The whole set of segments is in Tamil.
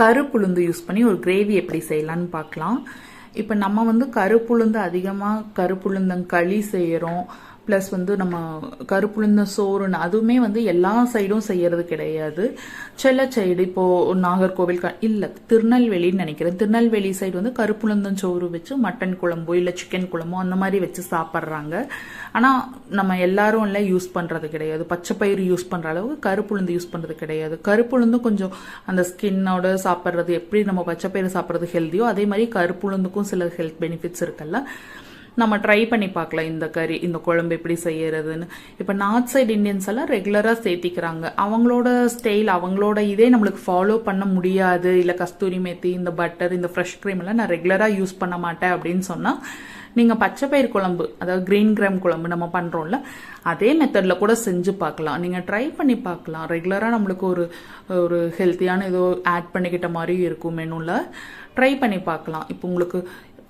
கருப்புளுந்து யூஸ் பண்ணி ஒரு கிரேவி எப்படி செய்யலாம்னு பார்க்கலாம். இப்போ நம்ம வந்து கருப்புளுந்து அதிகமாக கருப்புளுந்தங்களி செய்கிறோம் ப்ளஸ் வந்து நம்ம கருப்புளுந்த சோறுன்னு அதுவுமே வந்து எல்லா சைடும் செய்யறது கிடையாது. சில சைடு இப்போ நாகர்கோவில் க இல்லை திருநெல்வேலின்னு நினைக்கிறேன். திருநெல்வேலி சைடு வந்து கருப்புளுந்தம் சோறு வச்சு மட்டன் குழம்போ இல்லை சிக்கன் குழம்போ அந்த மாதிரி வச்சு சாப்பிட்றாங்க. ஆனால் நம்ம எல்லாரும் எல்லாம் யூஸ் பண்ணுறது கிடையாது. பச்சை பயிறு யூஸ் பண்ணுற அளவுக்கு கருப்புளுந்து யூஸ் பண்ணுறது கிடையாது. கருப்புளுந்தும் கொஞ்சம் அந்த ஸ்கின்னோட சாப்பிட்றது எப்படி நம்ம பச்சை பயிறு சாப்பிட்றது ஹெல்த்தியோ அதே மாதிரி கருப்புளுந்துக்கும் சில ஹெல்த் பெனிஃபிட்ஸ் இருக்குல்ல. நம்ம ட்ரை பண்ணி பார்க்கலாம். இந்த கறி இந்த குழம்பு எப்படி செய்யறதுன்னு. இப்போ நார்த் சைடு இந்தியன்ஸ் எல்லாம் ரெகுலராக சேர்த்திக்கிறாங்க. அவங்களோட ஸ்டைல் அவங்களோட இதே நம்மளுக்கு ஃபாலோ பண்ண முடியாது. இல்லை கஸ்தூரி மேத்தி இந்த பட்டர் இந்த ஃப்ரெஷ் க்ரீம் எல்லாம் நான் ரெகுலராக யூஸ் பண்ண மாட்டேன் அப்படின்னு சொன்னால் நீங்கள் பச்சை பயிர் குழம்பு அதாவது கிரீன் கிராம் குழம்பு நம்ம பண்ணுறோம்ல அதே மெத்தடில் கூட செஞ்சு பார்க்கலாம். நீங்கள் ட்ரை பண்ணி பார்க்கலாம். ரெகுலராக நம்மளுக்கு ஒரு ஒரு ஹெல்த்தியான ஏதோ ஆட் பண்ணிக்கிட்ட மாதிரியும் இருக்கும் மெனுவில் ட்ரை பண்ணி பார்க்கலாம். இப்போ உங்களுக்கு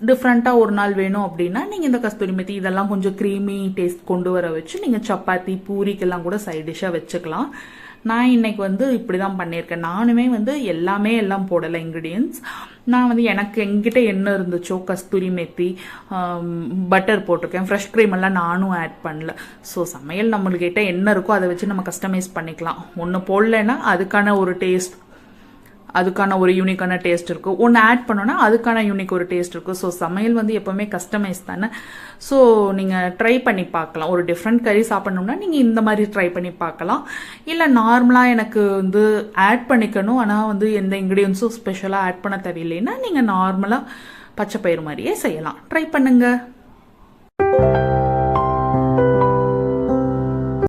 டிஃப்ரெண்ட்டாக ஒரு நாள் வேணும் அப்படின்னா நீங்கள் இந்த கஸ்தூரி மெத்தி இதெல்லாம் கொஞ்சம் க்ரீமி டேஸ்ட் கொண்டு வர வச்சு நீங்கள் சப்பாத்தி பூரிக்கெல்லாம் கூட சைட் டிஷ்ஷாக வச்சுக்கலாம். நான் இன்னைக்கு வந்து இப்படி தான் பண்ணியிருக்கேன். நானுமே வந்து எல்லாமே எல்லாம் போடலை இன்க்ரீடியன்ஸ் நான் வந்து எனக்கு எங்கிட்ட என்ன இருந்துச்சோ கஸ்தூரி மெத்தி பட்டர் போட்டிருக்கேன். ஃப்ரெஷ் க்ரீம் எல்லாம் நானும் ஆட் பண்ணல. ஸோ சமையல் நம்மள்கிட்ட என்ன இருக்கோ அதை வச்சு நம்ம கஸ்டமைஸ் பண்ணிக்கலாம். ஒன்று போடலைன்னா அதுக்கான ஒரு டேஸ்ட் அதுக்கான ஒரு யூனிக்கான டேஸ்ட் இருக்கும் ஒன்று ஆட் பண்ணோன்னா அதுக்கான யூனிக் ஒரு டேஸ்ட் இருக்கும் ஸோ சமையல் வந்து எப்போவுமே கஸ்டமைஸ் தானே? ஸோ நீங்கள் ட்ரை பண்ணி பார்க்கலாம். ஒரு டிஃப்ரெண்ட் கறி சாப்பிட்ணும்னா நீங்கள் இந்த மாதிரி ட்ரை பண்ணி பார்க்கலாம். இல்லை நார்மலாக எனக்கு வந்து ஆட் பண்ணிக்கணும். ஆனால் வந்து எந்த இன்க்ரீடியன்ஸும் ஸ்பெஷலாக ஆட் பண்ண தேவையில்லைன்னா நீங்கள் நார்மலாக பச்சை பயிறு மாதிரியே செய்யலாம். ட்ரை பண்ணுங்கள்